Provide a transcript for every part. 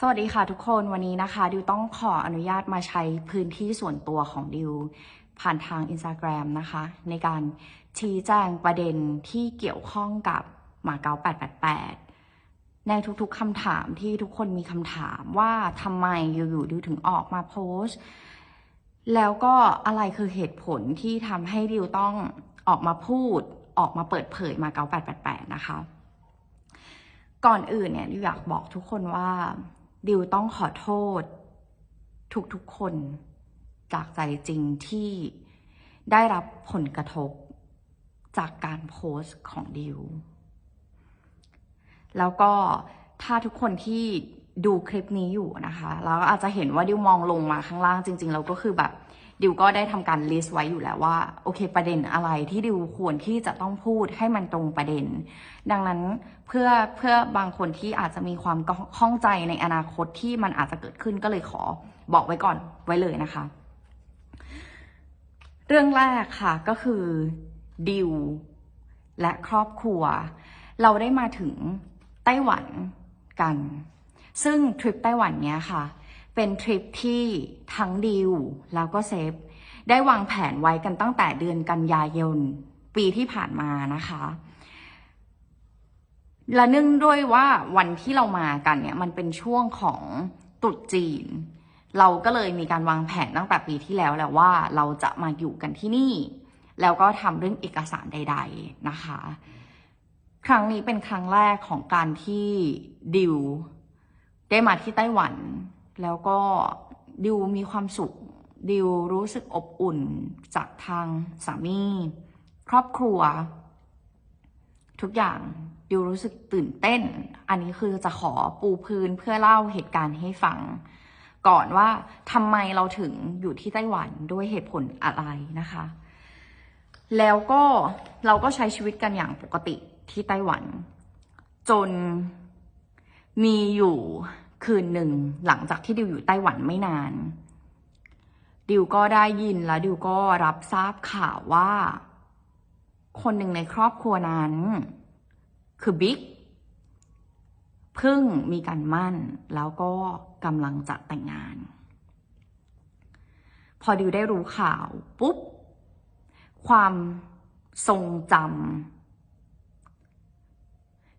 สวัสดีค่ะทุกคนวันนี้นะคะ ดิวต้องขออนุญาตมาใช้พื้นที่ส่วนตัวของดิว ผ่านทาง Instagram นะคะ ในการชี้แจงประเด็นที่เกี่ยวข้องกับหมาเก๊า888 ในทุกๆคำถามที่ทุกคนมีคำถามว่าทำไมอยู่ๆดิวถึงออกมาโพสต์ แล้วก็อะไรคือเหตุผลที่ทำให้ดิวต้องออกมาพูด ออกมาเปิดเผยหมาเก๊า888 นะคะ ก่อนอื่นเนี่ยดิวอยากบอกทุกคนว่า ดิวต้องขอโทษ ทุกๆคนจากใจจริงที่ได้รับผลกระทบจากการโพสต์ของดิว แล้วก็ถ้าทุกคนที่ ดูคลิปนี้อยู่นะคะแล้วอาจจะเห็นว่าดิวมองลงมาข้างล่างจริงๆแล้วก็คือแบบดิวก็ได้ทำการลิสต์ไว้อยู่แล้วว่าโอเคประเด็นอะไรที่ดิวควรที่จะต้องพูดให้มันตรงประเด็น ดังนั้นเพื่อเพื่อบางคนที่อาจจะมีความข้องใจในอนาคตที่มันอาจจะเกิดขึ้นก็เลยขอบอกไว้ก่อนไว้เลยนะคะ เรื่องแรกค่ะก็คือดิวและครอบครัว เราได้มาถึงไต้หวันกัน ซึ่งทริปไต้หวันเนี้ยค่ะ เป็นทริปที่ทั้งดิวแล้วก็เซฟ ได้วางแผนไว้กันตั้งแต่เดือนกันยายนปีที่ผ่านมานะคะ และเนื่องด้วยว่าวันที่เรามากันเนี่ยมันเป็นช่วงของตรุษจีน เราก็เลยมีการวางแผนตั้งแต่ปีที่แล้วแล้วว่าเราจะมาอยู่กันที่นี่ แล้วก็ทำเรื่องเอกสารใด ๆนะคะ ครั้งนี้เป็นครั้งแรกของการที่ดิว ได้มาที่ไต้หวัน แล้วก็ดิวมีความสุข ดิวรู้สึกอบอุ่นจากทางสามี ครอบครัว ทุกอย่างดิวรู้สึกตื่นเต้น อันนี้คือจะขอปูพื้นเพื่อเล่าเหตุการณ์ให้ฟัง ก่อนว่าทำไมเราถึงอยู่ที่ไต้หวันด้วยเหตุผลอะไรนะคะ แล้วก็เราก็ใช้ชีวิตกันอย่างปกติที่ไต้หวัน จน มีอยู่คืนหนึ่งหลังจากที่ดิวอยู่ไต้หวันไม่นาน ดิวก็ได้ยินและดิวก็รับทราบข่าวว่า คนหนึ่งในครอบครัวนั้น คือบิ๊กเพิ่งมีการมั่นแล้วก็กำลังจะแต่งงาน พอดิวได้รู้ข่าวปุ๊บ ความทรงจ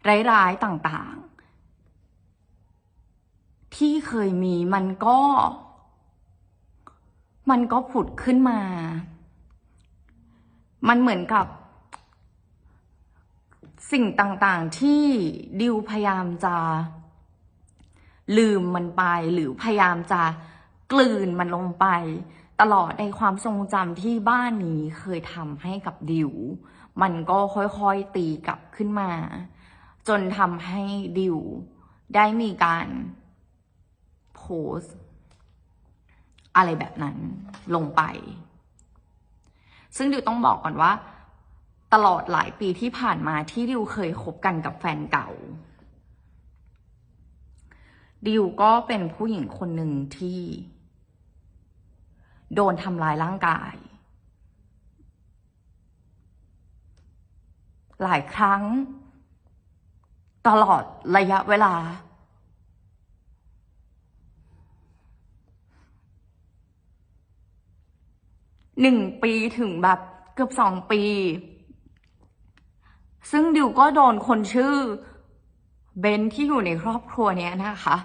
ำร้ายๆต่างๆ ที่เคยมีมันก็ มันก็ผุดขึ้นมา มันเหมือนกับ สิ่งต่างๆที่ดิวพยายามจะ ลืมมันไปหรือพยายามจะกลืนมันลงไป ตลอดในความทรงจำที่บ้านนี้เคยทำให้กับดิว มันก็ค่อยๆตีกลับขึ้นมา จนทำให้ดิวได้มีการ สต์อะไรแบบนั้นลงไป ซึ่งดิวต้องบอกก่อนว่า ตลอดหลายปีที่ผ่านมาที่ดิวเคยคบกันกับแฟนเก่า ดิวก็เป็นผู้หญิงคนหนึ่งที่ โดนทำลายร่างกาย หลายครั้ง ตลอดระยะเวลา หนึ่งปีถึงแบบเกือบสองปี ซึ่งดิวก็โดนคนชื่อเบนที่อยู่ในครอบครัวเนี้ยนะคะ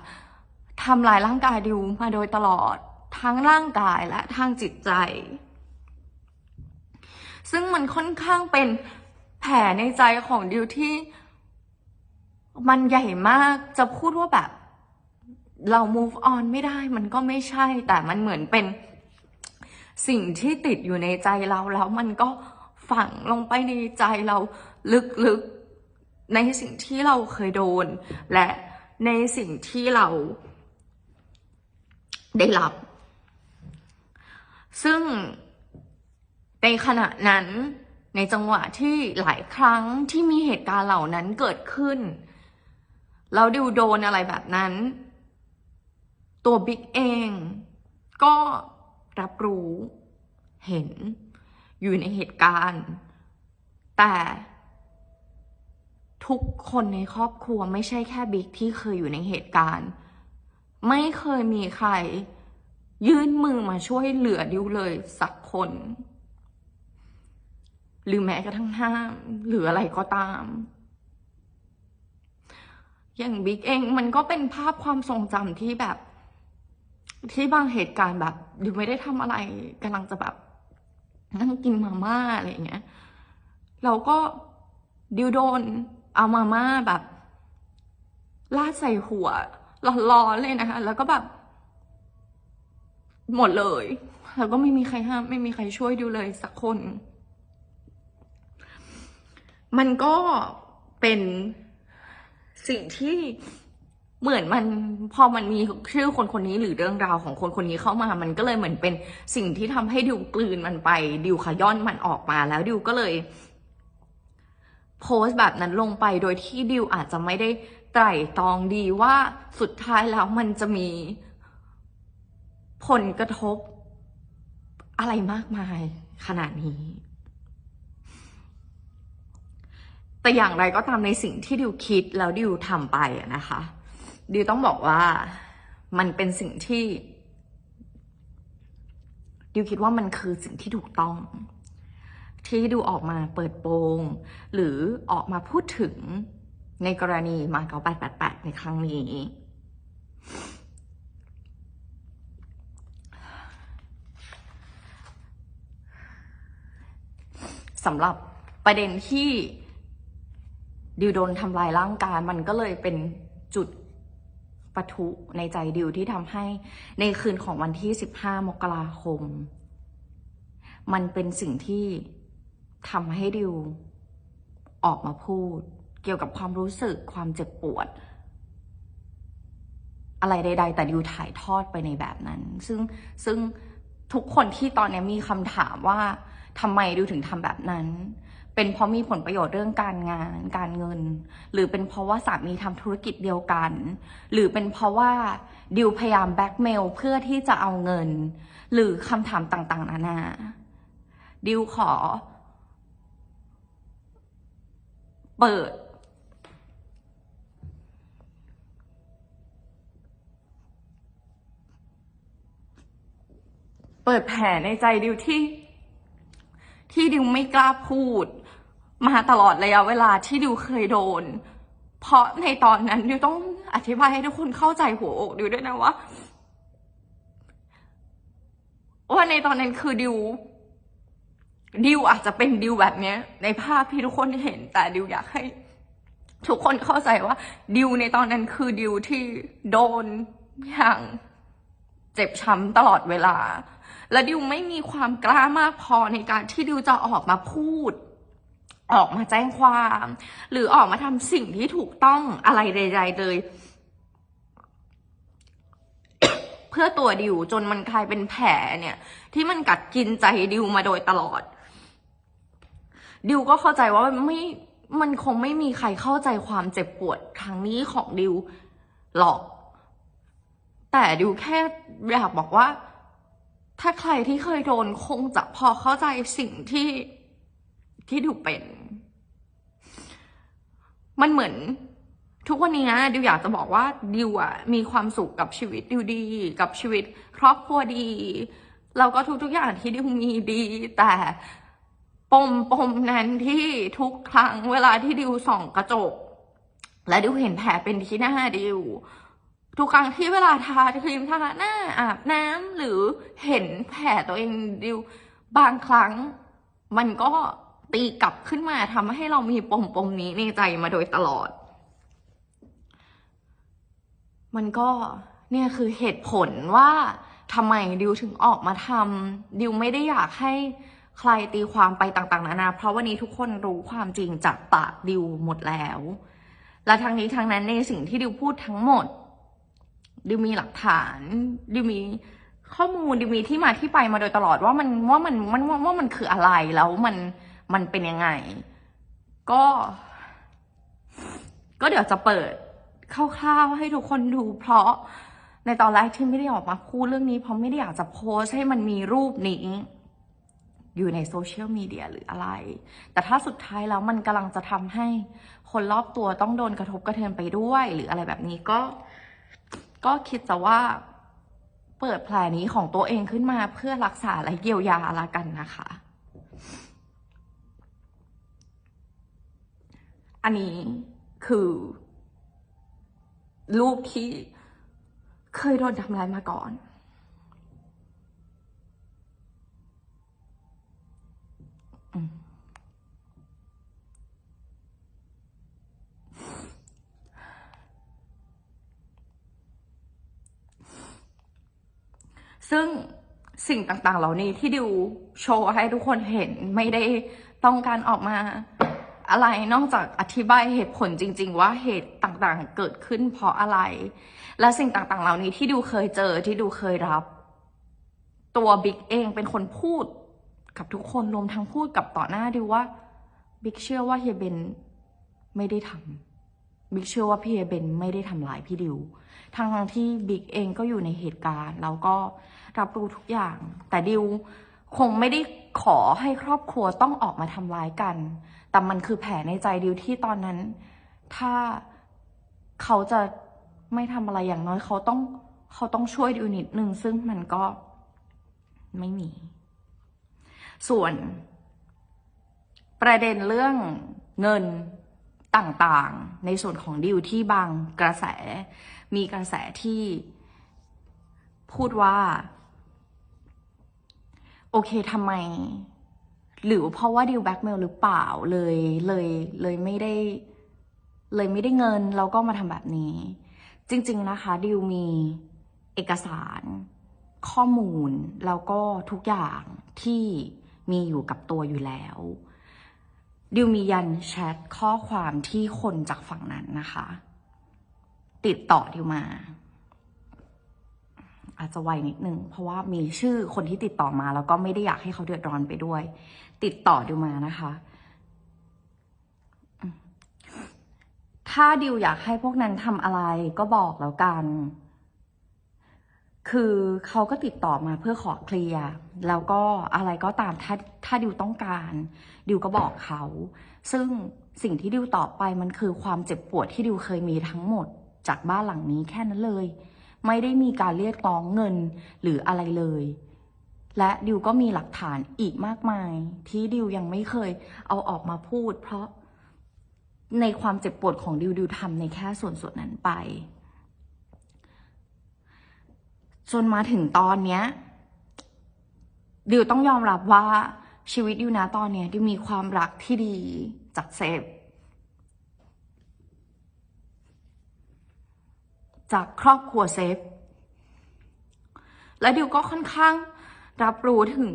ทำลายร่างกายดิวมาโดยตลอดทั้งร่างกายและทางจิตใจ ซึ่งมันค่อนข้างเป็นแผลในใจของดิวที่ มันใหญ่มากจะพูดว่าแบบ เรา move on ไม่ได้มันก็ไม่ใช่แต่มันเหมือนเป็น สิ่งที่ติดอยู่ในใจเราแล้วมันก็ฝังลงไปในใจเราลึกๆในสิ่งที่เราเคยโดน และในสิ่งที่เราได้รับ ซึ่งในขณะนั้นในจังหวะที่หลายครั้งที่มีเหตุการณ์เหล่านั้นเกิดขึ้นแล้วดิวโดนอะไรแบบนั้น ตัวบิ๊กเอง ก็ รับรู้ เห็น อยู่ในเหตุการณ์ แต่ทุกคนในครอบครัวไม่ใช่แค่บิ๊กที่เคยอยู่ในเหตุการณ์ ไม่เคยมีใคร ยื่นมือมาช่วยเหลือดิวเลยสักคน หรือแม้กระทั่งห้ามหรืออะไรก็ตาม อย่างบิ๊กเองมันก็เป็นภาพความทรงจำที่แบบ ที่บางเหตุการณ์แบบดิวไม่ได้ทำอะไรกำลังจะแบบนั่งกินมาม่าอะไรอย่างเงี้ยเราก็ดิวโดนเอามาม่าแบบลาดใส่หัวร้อนๆเลยนะคะ แล้วก็แบบ หมดเลย แล้วก็ไม่มีใครห้าม ไม่มีใครช่วยดิวเลยสักคน มันก็เป็นสิ่งที่ เหมือนมันพอมันมีชื่อคนคนนี้หรือเรื่องราวของคนคนนี้เข้ามา มันก็เลยเหมือนเป็นสิ่งที่ทำให้ดิวกลืนมันไปดิวขย้อนมันออกมาแล้วดิวก็เลยโพสต์แบบนั้นลงไปโดยที่ดิวอาจจะไม่ได้ไตร่ตรองดีว่าสุดท้ายแล้วมันจะมีผลกระทบอะไรมากมายขนาดนี้ แต่อย่างไรก็ตามในสิ่งที่ดิวคิดแล้วดิวทำไปนะคะ ดิวต้องบอกว่ามันเป็นสิ่งที่ดิวคิดว่ามันคือสิ่งที่ถูกต้อง ที่ดิวออกมาเปิดโปง หรือออกมาพูดถึงในกรณีมาเก๊า888 ในครั้งนี้ สำหรับประเด็นที่ดิวโดนทำลายร่างกายมันก็เลยเป็นจุด ปะทุในใจดิวที่ทำให้ในคืนของวันที่ 15 มกราคม มันเป็นสิ่งที่ทำให้ดิวออกมาพูด เกี่ยวกับความรู้สึกความเจ็บปวด อะไรใด ๆ แต่ดิวถ่ายทอดไปในแบบนั้น ซึ่งซึ่งทุกคนที่ตอนนี้มีคำถามว่าทำไมดิวถึงทำแบบนั้น เป็นเพราะมีผลประโยชน์เรื่องการงานการเงิน หรือเป็นเพราะว่าสามีทำธุรกิจเดียวกัน หรือเป็นเพราะว่าดิวพยายามแบ็กเมลเพื่อที่จะเอาเงิน หรือคำถามต่างๆ นานาดิวขอ เปิด เปิดแผลในใจดิวที่ที่ดิวไม่กล้าพูด มาตลอดระยะเวลาที่ดิวเคยโดน เพราะในตอนนั้นดิวต้องอธิบายให้ทุกคนเข้าใจหัวอกดิวด้วยนะว่าว่าในตอนนั้นคือดิวดิวอาจจะเป็นดิวแบบเนี้ย ในภาพที่ทุกคนเห็น แต่ดิวอยากให้ ทุกคนเข้าใจว่า ดิวในตอนนั้นคือดิวที่โดนอย่างเจ็บช้ำตลอดเวลา และดิวไม่มีความกล้ามากพอในการที่ดิวจะออกมาพูด ออกมาแจ้งความ หรือออกมาทำสิ่งที่ถูกต้องอะไรใดๆเลย เพื่อตัวดิวจนมันกลายเป็นแผลเนี่ย ที่มันกัดกินใจดิวมาโดยตลอด ดิวก็เข้าใจว่าไม่มันคงไม่มีใครเข้าใจความเจ็บปวดครั้งนี้ของดิวหรอก แต่ดิวแค่อยากบอกว่า ถ้าใครที่เคยโดนคงจะพอเข้าใจสิ่งที่ที่ดิวเป็น มันเหมือน ทุกวันนี้นะดิวอยากจะบอกว่าดิวอะมีความสุขกับชีวิตดิวดี กับชีวิต ครอบครัวดีแล้วก็ทุกๆอย่างที่ดิวมีดี แต่ปมปมนั้นที่ทุกครั้งเวลาที่ดิวส่องกระจก และดิวเห็นแผลเป็นที่หน้าดิวทุกครั้งที่เวลาทาครีมทาหน้าอาบน้ำหรือเห็นแผลตัวเองดิวบางครั้ง มันก็ ตีกลับขึ้นมาทำให้เรามีปมปมนี้ในใจมาโดยตลอด มันก็เนี่ยคือเหตุผลว่าทำไมดิวถึงออกมาทำดิวไม่ได้อยากให้ใครตีความไปต่างๆนานาเพราะวันนี้ทุกคนรู้ความจริงจากปากดิวหมดแล้ว และทั้งนี้ทั้งนั้นในสิ่งที่ดิวพูดทั้งหมด ดิวมีหลักฐาน ดิวมีข้อมูลดิวมีที่มาที่ไปมาโดยตลอดว่ามันว่ามันมันว่าว่ามันคืออะไรแล้วมัน มันเป็นยังไง ก็ ก็เดี๋ยวจะเปิดคร่าวๆให้ทุกคนดูเพราะในตอนแรกที่ไม่ได้ออกมาพูดเรื่องนี้ เพราะไม่ได้อยากจะโพสให้มันมีรูปนี้ อยู่ในโซเชียลมีเดียหรืออะไร แต่ถ้าสุดท้ายแล้วมันกำลังจะทำให้คนรอบตัวต้องโดนกระทบกระเทือนไปด้วย หรืออะไรแบบนี้ก็ ก็คิดจะว่าเปิดแผลนี้ของตัวเองขึ้นมาเพื่อรักษาและเยียวยาละกันนะคะ อันนี้คือลูกที่เคยโดนทำร้ายมาก่อน ซึ่งสิ่งต่างๆ เหล่านี้ที่ดิวโชว์ให้ทุกคนเห็นไม่ได้ต้องการออกมา อะไรนอกจากอธิบายเหตุผลจริง ๆ ว่าเหตุต่างๆเกิดขึ้นเพราะอะไร และสิ่งต่างๆ เหล่านี้ที่ดิวเคยเจอที่ดิวเคยรับ ตัวบิ๊กเองเป็นคนพูดกับทุกคนรวมทั้งพูดกับต่อหน้าดิวว่าบิ๊กเชื่อว่าเฮียเบนไม่ได้ทำบิ๊กเชื่อว่าพี่เฮียเบนไม่ได้ทำร้ายพี่ดิวทั้งทที่บิ๊กเองก็อยู่ในเหตุการณ์ แล้วก็รับรู้ทุกอย่าง แต่ดิว คงไม่ได้ขอให้ครอบครัวต้องออกมาทำร้ายกัน แต่มันคือแผลในใจดิวที่ตอนนั้น ถ้าเขาจะไม่ทำอะไรอย่างน้อยเขาต้องเขาต้องช่วยดิวนิดนึงซึ่งมันก็ไม่มี ส่วน ประเด็นเรื่องเงินต่างๆ ในส่วนของดิวที่บางกระแส มีกระแสที่พูดว่า โอเคทำไม หรือเพราะว่าดิวแบ็กเมลหรือเปล่าเลยเลยเลยไม่ได้ เลยไม่ได้เงินแล้วก็มาทำแบบนี้ จริง ๆ นะคะดิวมีเอกสาร ข้อมูลแล้วก็ทุกอย่างที่มีอยู่กับตัวอยู่แล้วดิวมียันแชทข้อความที่คนจากฝั่งนั้นนะคะ ติดต่อดิวมา อาจจะไวนิดนึง เพราะว่ามีชื่อคนที่ติดต่อมา แล้วก็ไม่ได้อยากให้เขาเดือดร้อนไปด้วย ติดต่อดิวมานะคะ ถ้าดิวอยากให้พวกนั้นทำอะไรก็บอกแล้วกัน คือเขาก็ติดต่อมาเพื่อขอเคลียร์แล้วก็อะไรก็ตามถ้าถ้าดิวต้องการดิวก็บอกเขา ซึ่งสิ่งที่ดิวตอบไปมันคือความเจ็บปวดที่ดิวเคยมีทั้งหมดจากบ้านหลังนี้แค่นั้นเลย ไม่ได้มีการเรียกร้องเงินหรืออะไรเลย และดิวก็มีหลักฐานอีกมากมาย ที่ดิวยังไม่เคยเอาออกมาพูด เพราะในความเจ็บปวดของดิวดิวทำในแค่ส่วนส่วนนั้นไป จนมาถึงตอนเนี้ยดิวต้องยอมรับว่าชีวิตดิวนะตอนเนี้ยดิวมีความรักที่ดีจากเซฟ จากครอบครัวเซฟ และดิวก็ค่อนข้างรับรู้ถึง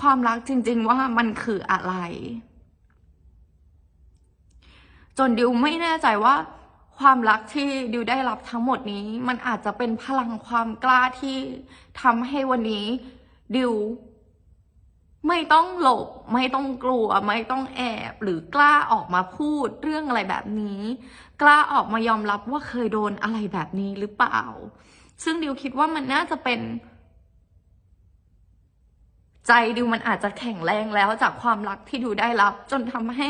ความรักจริง ๆ ว่ามันคืออะไร จนดิวไม่แน่ใจว่า ความรักที่ดิวได้รับทั้งหมดนี้ มันอาจจะเป็นพลังความกล้าที่ทำให้วันนี้ดิวไม่ต้องหลบ ไม่ต้องกลัว ไม่ต้องแอบ หรือกล้าออกมาพูดเรื่องอะไรแบบนี้ กล้าออกมายอมรับว่าเคยโดนอะไรแบบนี้หรือเปล่า ซึ่งดิวคิดว่ามันน่าจะเป็น ใจดิวมันอาจจะแข็งแรงแล้วจากความรักที่ดิวได้รับ จนทำให้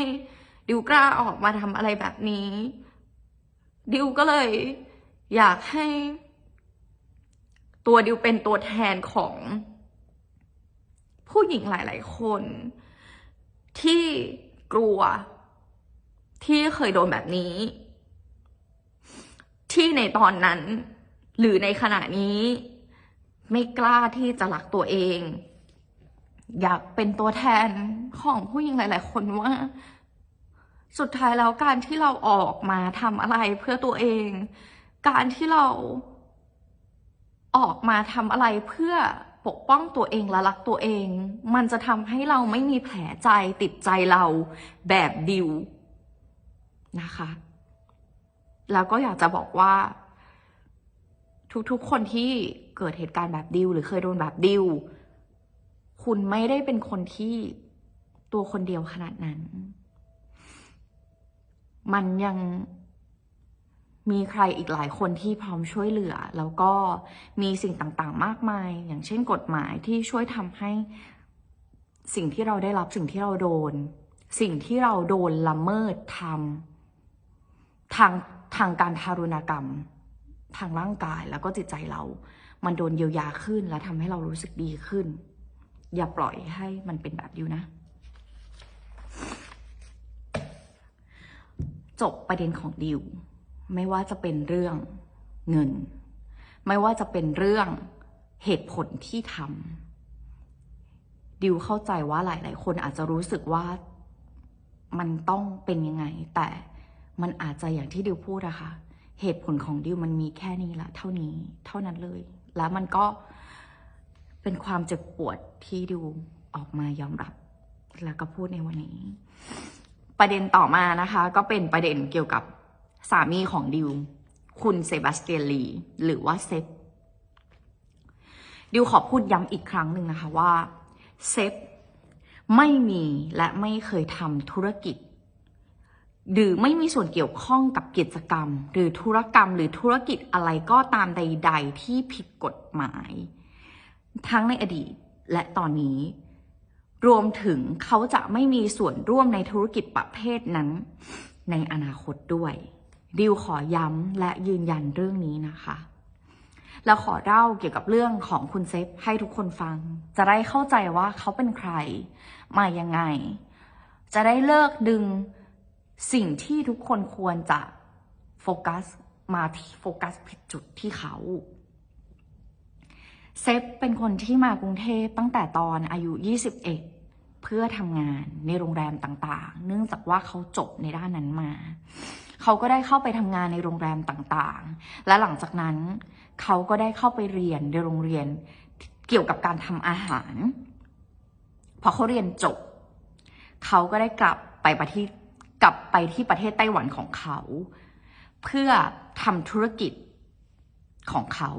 ดิวกล้าออกมาทำอะไรแบบนี้ ดิวก็เลยอยากให้ ตัวดิวเป็นตัวแทนของผู้หญิงหลาย ๆ คน ที่กลัวที่เคยโดนแบบนี้ ที่ในตอนนั้น หรือในขณะนี้ ไม่กล้าที่จะรักตัวเอง อยากเป็นตัวแทนของผู้หญิงหลาย ๆ คนว่า สุดท้ายแล้วการที่เราออกมาทำอะไรเพื่อตัวเอง การที่เราออกมาทำอะไรเพื่อปกป้องตัวเองและรักตัวเอง มันจะทำให้เราไม่มีแผลใจติดใจเราแบบดิวนะคะ แล้วก็อยากจะบอกว่า ทุกๆคนที่เกิดเหตุการณ์แบบดิวหรือเคยโดนแบบดิวคุณไม่ได้เป็นคนที่ตัวคนเดียวขนาดนั้น มันยังมีใครอีกหลายคนที่พร้อมช่วยเหลือ แล้วก็มีสิ่งต่างๆ มากมาย อย่างเช่นกฎหมายที่ช่วยทำให้สิ่งที่เราได้รับสิ่งที่เราโดน สิ่งที่เราโดนละเมิดทำทาง ทางการทารุณกรรม ทางร่างกายแล้วก็จิตใจเรา มันโดนเยียวยาขึ้นและทำให้เรารู้สึกดีขึ้น อย่าปล่อยให้มันเป็นแบบดิวนะ จบประเด็นของดิว ไม่ว่าจะเป็นเรื่องเงิน ไม่ว่าจะเป็นเรื่องเหตุผลที่ทำดิวเข้าใจว่าหลาย ๆ คนอาจจะรู้สึกว่ามันต้องเป็นยังไง แต่ มันอาจจะอย่างที่ดิวพูดอะค่ะ เหตุผลของดิวมันมีแค่นี้ละเท่านี้เท่านั้นเลย แล้วมันก็เป็นความเจ็บปวดที่ดิวออกมายอมรับ แล้วก็พูดในวันนี้ ประเด็นต่อมานะคะ ก็เป็นประเด็นเกี่ยวกับสามีของดิว คุณเซบาสเตียนลี หรือว่าเซฟดิวขอพูดย้ำอีกครั้งหนึ่งนะคะว่าเซฟไม่มีและไม่เคยทำธุรกิจ หรือไม่มีส่วนเกี่ยวข้องกับกิจกรรม หรือธุรกรรมหรือธุรกิจอะไรก็ตามใด ๆ ที่ผิดกฎหมาย ทั้งในอดีตและตอนนี้ รวมถึงเขาจะไม่มีส่วนร่วมในธุรกิจประเภทนั้น ในอนาคตด้วยดิวขอย้ำและยืนยันเรื่องนี้นะคะแล้วขอเล่าเกี่ยวกับเรื่องของคุณเซฟให้ทุกคนฟัง จะได้เข้าใจว่าเขาเป็นใคร มายังไง จะได้เลิกดึง สิ่งที่ทุกคนควรจะโฟกัสมาที่โฟกัสผิดจุดที่เขาเซฟเป็นคนที่มากรุงเทพตั้งแต่ตอนอายุ 21 เพื่อทำงานในโรงแรมต่างๆ เนื่องจากว่าเขาจบในด้านนั้นมา เขาก็ได้เข้าไปทำงานในโรงแรมต่างๆ และหลังจากนั้นเขาก็ได้เข้าไปเรียนในโรงเรียนเกี่ยวกับการทำอาหาร พอเขาเรียนจบ เขาก็ได้กลับไปประเทศ กลับไปที่ประเทศไต้หวันของเขา เพื่อทำธุรกิจของเขา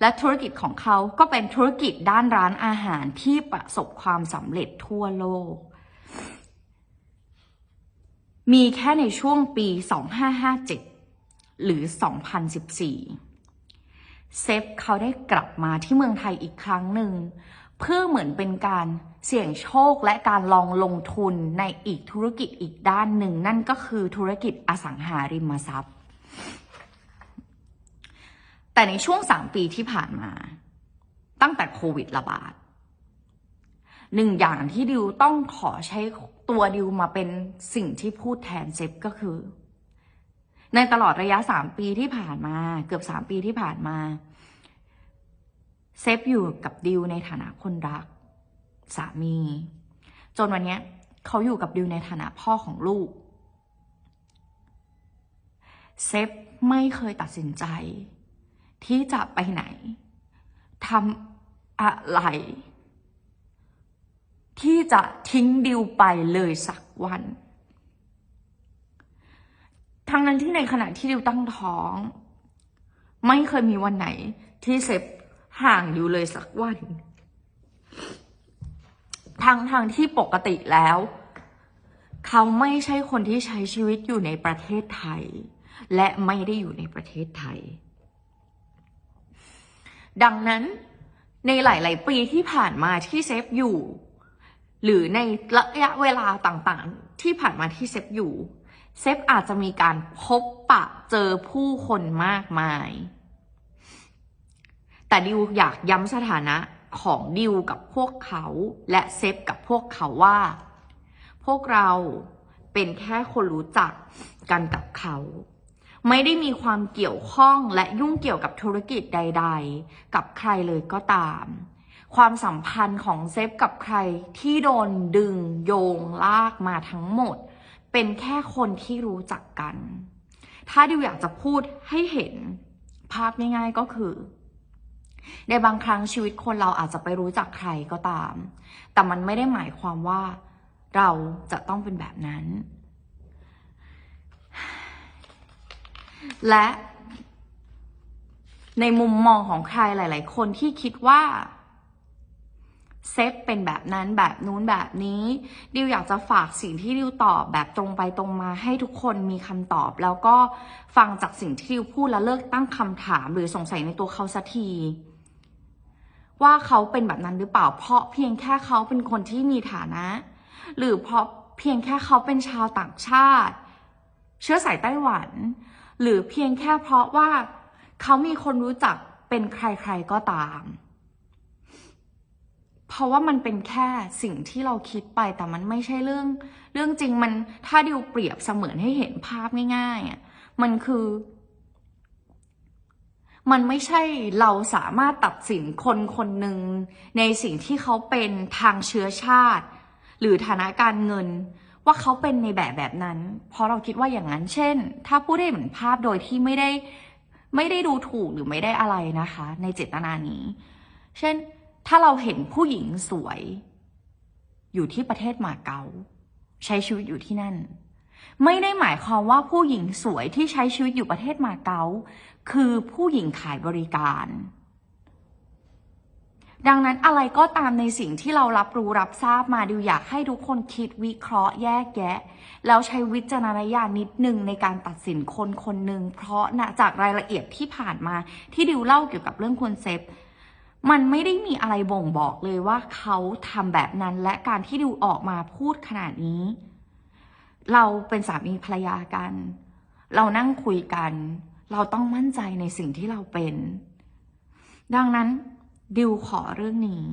และธุรกิจของเขาก็เป็นธุรกิจด้านร้านอาหารที่ประสบความสำเร็จทั่วโลก มีแค่ในช่วงปี 2557 หรือ 2014 เซฟเขาได้กลับมาที่เมืองไทยอีกครั้งหนึ่ง เพื่อเหมือนเป็นการเสี่ยงโชคและการลองลงทุนในอีกธุรกิจอีกด้านหนึ่ง นั่นก็คือธุรกิจอสังหาริมทรัพย์ แต่ในช่วงสามปีที่ผ่านมา ตั้งแต่โควิดระบาดหนึ่งอย่างที่ดิวต้องขอใช้ตัวดิวมาเป็นสิ่งที่พูดแทนเซฟก็คือ ในตลอดระยะสามปีที่ผ่านมา เกือบสามปีที่ผ่านมา เซฟอยู่กับดิวในฐานะคนรัก สามี จนวันนี้เขาอยู่กับดิวในฐานะพ่อของลูก เซฟไม่เคยตัดสินใจ ที่จะไปไหนทำอะไร ที่จะทิ้งดิวไปเลยสักวัน ทั้งนั้นที่ในขณะที่ดิวตั้งท้อง ไม่เคยมีวันไหนที่เซฟ ห่างดิวเลยสักวันทางทางที่ปกติแล้ว เขาไม่ใช่คนที่ใช้ชีวิตอยู่ในประเทศไทย และไม่ได้อยู่ในประเทศไทย ดังนั้นในหลาย ๆ ปีที่ผ่านมาที่เซฟอยู่ หรือในระยะเวลาต่าง ๆ ที่ผ่านมาที่เซฟอยู่ เซฟอาจจะมีการพบปะเจอผู้คนมากมาย แต่ดิวอยากย้ำสถานะของดิวกับพวกเขาและเซฟกับพวกเขาว่า พวกเราเป็นแค่คนรู้จักกันกับเขา ไม่ได้มีความเกี่ยวข้องและยุ่งเกี่ยวกับธุรกิจใด ๆ กับใครเลยก็ตาม ความสัมพันธ์ของเซฟกับใครที่โดนดึงโยงลากมาทั้งหมด เป็นแค่คนที่รู้จักกัน ถ้าดิวอยากจะพูดให้เห็น ภาพง่ายๆก็คือ ในบางครั้งชีวิตคนเราอาจจะไปรู้จักใครก็ตาม แต่มันไม่ได้หมายความว่าเราจะต้องเป็นแบบนั้น และในมุมมองของใครหลาย ๆ คนที่คิดว่าเซฟเป็นแบบนั้นแบบนู้นแบบนี้ ดิวอยากจะฝากสิ่งที่ดิวตอบแบบตรงไปตรงมาให้ทุกคนมีคำตอบ แล้วก็ฟังจากสิ่งที่ดิวพูดแล้วเลิกตั้งคำถามหรือสงสัยในตัวเขาสักที ว่าเขาเป็นแบบนั้นหรือเปล่า เพราะเพียงแค่เขาเป็นคนที่มีฐานะ หรือเพราะเพียงแค่เขาเป็นชาวต่างชาติ เชื้อสายไต้หวัน หรือเพียงแค่เพราะว่าเขามีคนรู้จักเป็นใครๆก็ตาม เพราะว่ามันเป็นแค่สิ่งที่เราคิดไปแต่มันไม่ใช่เรื่อง เรื่องจริงมันถ้าดิวเปรียบเสมือนให้เห็นภาพง่ายๆอะมันคือ มันไม่ใช่เราสามารถตัดสินคนคนหนึ่งในสิ่งที่เขาเป็นทางเชื้อชาติ หรือฐานะการเงิน ว่าเขาเป็นในแบบแบบนั้น เพราะเราคิดว่าอย่างนั้น เช่น ถ้าพูดได้เหมือนภาพโดยที่ไม่ได้ไม่ได้ดูถูกหรือไม่ได้อะไรนะคะ ในเจตนานี้ เช่น ถ้าเราเห็นผู้หญิงสวย อยู่ที่ประเทศมาเก๊าใช้ชีวิตอยู่ที่นั่น ไม่ได้หมายความว่าผู้หญิงสวยที่ใช้ชีวิตอยู่ประเทศมาเก๊า คือผู้หญิงขายบริการ ดังนั้นอะไรก็ตามในสิ่งที่เรารับรู้รับทราบมาดิวอยากให้ทุกคนคิดวิเคราะห์แยกแยะ แล้วใช้วิจารณญาณนิดนึงในการตัดสินคนคนหนึ่งเพราะนะจากรายละเอียดที่ผ่านมาที่ดิวเล่าเกี่ยวกับเรื่องคนเซฟมันไม่ได้มีอะไรบ่งบอกเลยว่าเขาทำแบบนั้นและการที่ดิวออกมาพูดขนาดนี้ เราเป็นสามีภรรยากัน เรานั่งคุยกัน เราต้องมั่นใจในสิ่งที่เราเป็น ดังนั้นดิวขอเรื่องนี้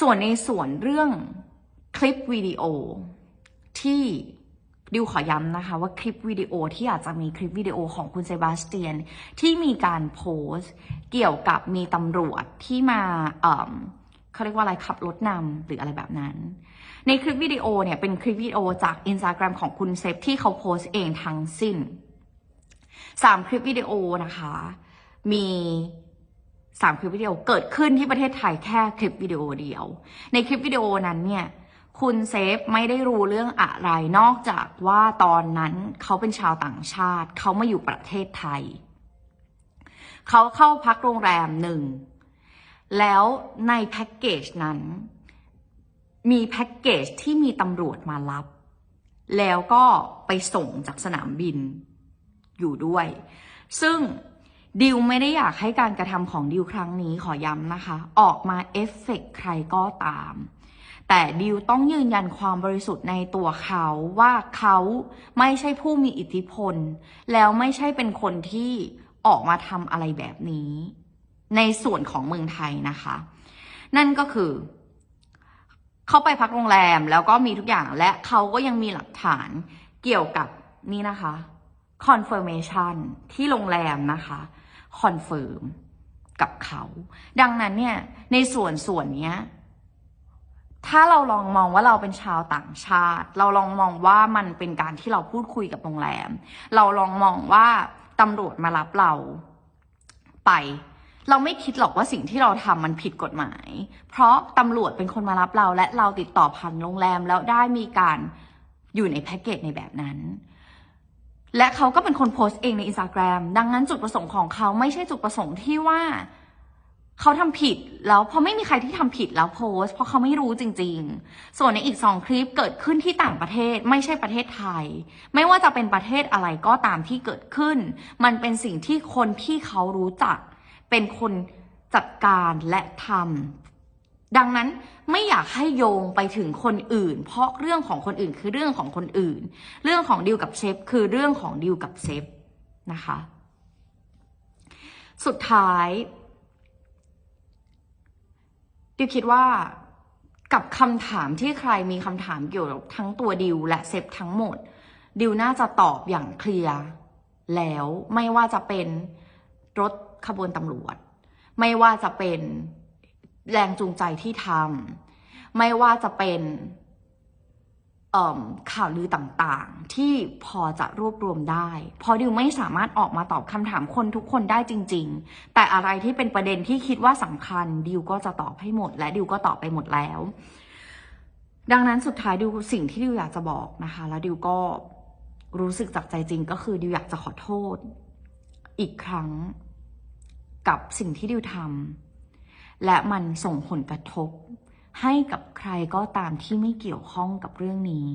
ส่วนในส่วนเรื่องคลิปวิดีโอที่ดิวขอย้ำนะคะว่าคลิปวิดีโอที่อาจจะมีคลิปวิดีโอของคุณเซบาสเตียน ที่มีการโพสต์ เกี่ยวกับมีตำรวจที่มาเเขาเรียกว่าอะไรขับรถนำหรืออะไรแบบนั้น ในคลิปวิดีโอเนี่ยเป็นคลิปวิดีโอจากอินสตาแกรมของคุณเซฟที่เขาโพสต์เองทั้งสิ้นสามคลิปวิดีโอนะคะ มีสามคลิปวิดีโอเกิดขึ้นที่ประเทศไทยแค่คลิปวิดีโอเดียว ในคลิปวิดีโอนั้นเนี่ยคุณเซฟไม่ได้รู้เรื่องอะไรนอกจากว่าตอนนั้นเขาเป็นชาวต่างชาติ เขามาอยู่ประเทศไทย เขาเข้าพักโรงแรมหนึ่ง แล้วในแพ็กเกจนั้น มีแพ็กเกจที่มีตำรวจมารับ แล้วก็ไปส่งจากสนามบินอยู่ด้วย ซึ่งดิวไม่ได้อยากให้การกระทำของดิวครั้งนี้ขอย้ำนะคะ ออกมาเอฟเฟกต์ใครก็ตาม แต่ดิวต้องยืนยันความบริสุทธิ์ในตัวเขาว่าเขาไม่ใช่ผู้มีอิทธิพล แล้วไม่ใช่เป็นคนที่ออกมาทำอะไรแบบนี้ ในส่วนของเมืองไทยนะคะ นั่นก็คือ เขาไปพักโรงแรมแล้วก็มีทุกอย่างและเขาก็ยังมีหลักฐานเกี่ยวกับนี่นะคะ confirmation ที่โรงแรมนะคะคอนเฟิร์มกับเขา ดังนั้นเนี่ยในส่วนส่วนนี้ถ้าเราลองมองว่าเราเป็นชาวต่างชาติ เราลองมองว่ามันเป็นการที่เราพูดคุยกับโรงแรม เราลองมองว่าตำรวจมารับเราไป เราไม่คิดหรอกว่าสิ่งที่เราทำมันผิดกฎหมาย เพราะตำรวจเป็นคนมารับเรา และเราติดต่อผ่านโรงแรมแล้วได้มีการอยู่ในแพ็กเกจในแบบนั้น และเขาก็เป็นคนโพสต์เองในอินสตาแกรมดังนั้นจุดประสงค์ของเขาไม่ใช่จุดประสงค์ที่ว่าเขาทำผิดแล้วพราะไม่มีใครที่ทำผิดแล้วโพสต์เพราะเขาไม่รู้จริง ๆ ส่วนในอีกสองคลิปเกิดขึ้นที่ต่างประเทศไม่ใช่ประเทศไทย ไม่ว่าจะเป็นประเทศอะไรก็ตามที่เกิดขึ้น มันเป็นสิ่งที่คนที่เขารู้จัก เป็นคนจัดการและทำดังนั้นไม่อยากให้โยงไปถึงคนอื่น เพราะเรื่องของคนอื่นคือเรื่องของคนอื่น เรื่องของดิวกับเชฟคือเรื่องของดิวกับเชฟนะคะ สุดท้ายดิวคิดว่ากับคำถามที่ใครมีคำถามเกี่ยวกับทั้งตัวดิวและเซฟทั้งหมด ดิวน่าจะตอบอย่างเคลียร์แล้วไม่ว่าจะเป็นรถ ขบวนตำรวจ ไม่ว่าจะเป็นแรงจูงใจที่ทำไม่ว่าจะเป็นข่าวลือต่างๆ ที่พอจะรวบรวมได้พราะดิวไม่สามารถออกมาตอบคำถามคนทุกคนได้จริง ๆ แต่อะไรที่เป็นประเด็นที่คิดว่าสำคัญ ดิวก็จะตอบให้หมด และดิวก็ตอบไปหมดแล้ว ดังนั้นสุดท้ายดิวสิ่งที่ดิวอยากจะบอกนะคะ แล้วดิวก็รู้สึกจากใจจริงก็คือดิวอยากจะขอโทษ อีกครั้ง กับสิ่งที่ดิวทำและมันส่งผลกระทบ ให้กับใครก็ตามที่ไม่เกี่ยวข้องกับเรื่องนี้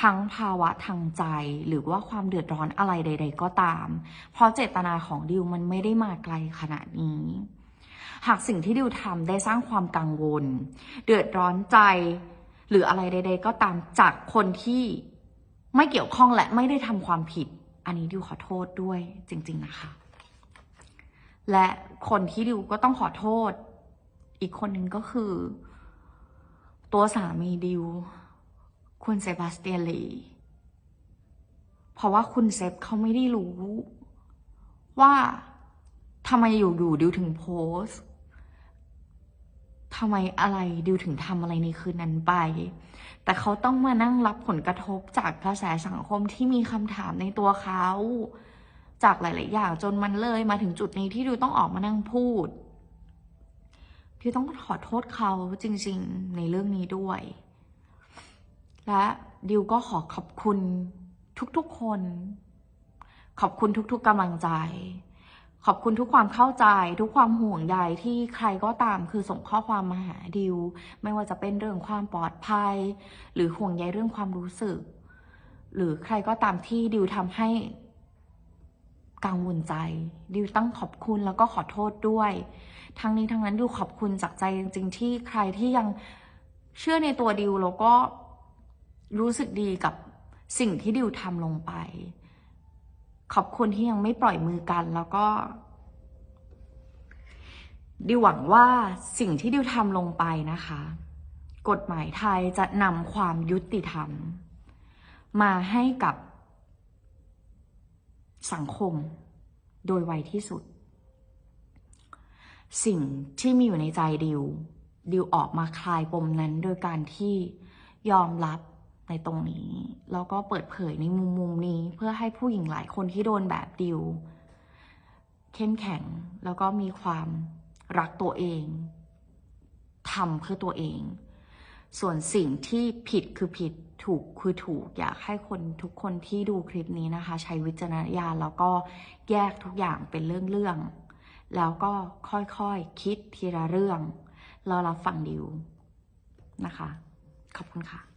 ทั้งภาวะทางใจหรือว่าความเดือดร้อนอะไรใด ๆ ก็ตาม เพราะเจตนาของดิวมันไม่ได้มาไกลขนาดนี้หากสิ่งที่ดิวทำได้สร้างความกังวล เดือดร้อนใจ หรืออะไรใด ๆ ก็ตามจากคนที่ไม่เกี่ยวข้องและไม่ได้ทำความผิด อันนี้ดิวขอโทษด้วยจริง ๆ นะคะ และคนที่ดิวก็ต้องขอโทษ อีกคนหนึ่งก็คือ ตัวสามีดิว คุณเซบาสเตียนลีเพราะว่าคุณเซฟเขาไม่ได้รู้ ว่าทำไมอยู่ๆดิวถึงโพสทำไมอะไรดิวถึงทำอะไรในคืนนั้นไป แต่เขาต้องมานั่งรับผลกระทบจากกระแสสังคมที่มีคำถามในตัวเขา จากหลาย ๆ อย่างจนมันเลยมาถึงจุดนี้ที่ดิวต้องออกมานั่งพูดดิวต้องขอโทษเขาจริง ๆ ในเรื่องนี้ด้วย และดิวก็ขอขอบคุณทุก ๆ คน ขอบคุณทุก ๆกำลังใจ ขอบคุณทุกความเข้าใจ ทุกความห่วงใยที่ใครก็ตามคือส่งข้อความมาหาดิว ไม่ว่าจะเป็นเรื่องความปลอดภัย หรือห่วงใยเรื่องความรู้สึก หรือใครก็ตามที่ดิวทำให้ กังวลใจ ดิวต้องขอบคุณแล้วก็ขอโทษด้วย ทั้งนี้ทั้งนั้นดิวขอบคุณจากใจจริงๆที่ใครที่ยังเชื่อในตัวดิวแล้วก็รู้สึกดีกับสิ่งที่ดิวทำลงไป ขอบคุณที่ยังไม่ปล่อยมือกันแล้วก็ดิวหวังว่าสิ่งที่ดิวทำลงไปนะคะ กฎหมายไทยจะนำความยุติธรรม มาให้กับ สังคม โดยไวที่สุด สิ่งที่มีอยู่ในใจดิว ดิวออกมาคลายปมนั้น โดยการที่ยอมรับในตรงนี้ แล้วก็เปิดเผยในมุมมุมนี้ เพื่อให้ผู้หญิงหลายคนที่โดนแบบดิวเข้มแข็งแล้วก็มีความรักตัวเองทำเพื่อตัวเอง ส่วนสิ่งที่ผิดคือผิดถูกคือถูกอยากให้คนทุกคนที่ดูคลิปนี้นะคะ ใช้วิจารณญาณแล้วก็แยกทุกอย่างเป็นเรื่องๆแล้วก็ค่อยๆคคิดทีละเรื่องแล้วรับฟังดิวนะคะ ขอบคุณค่ะ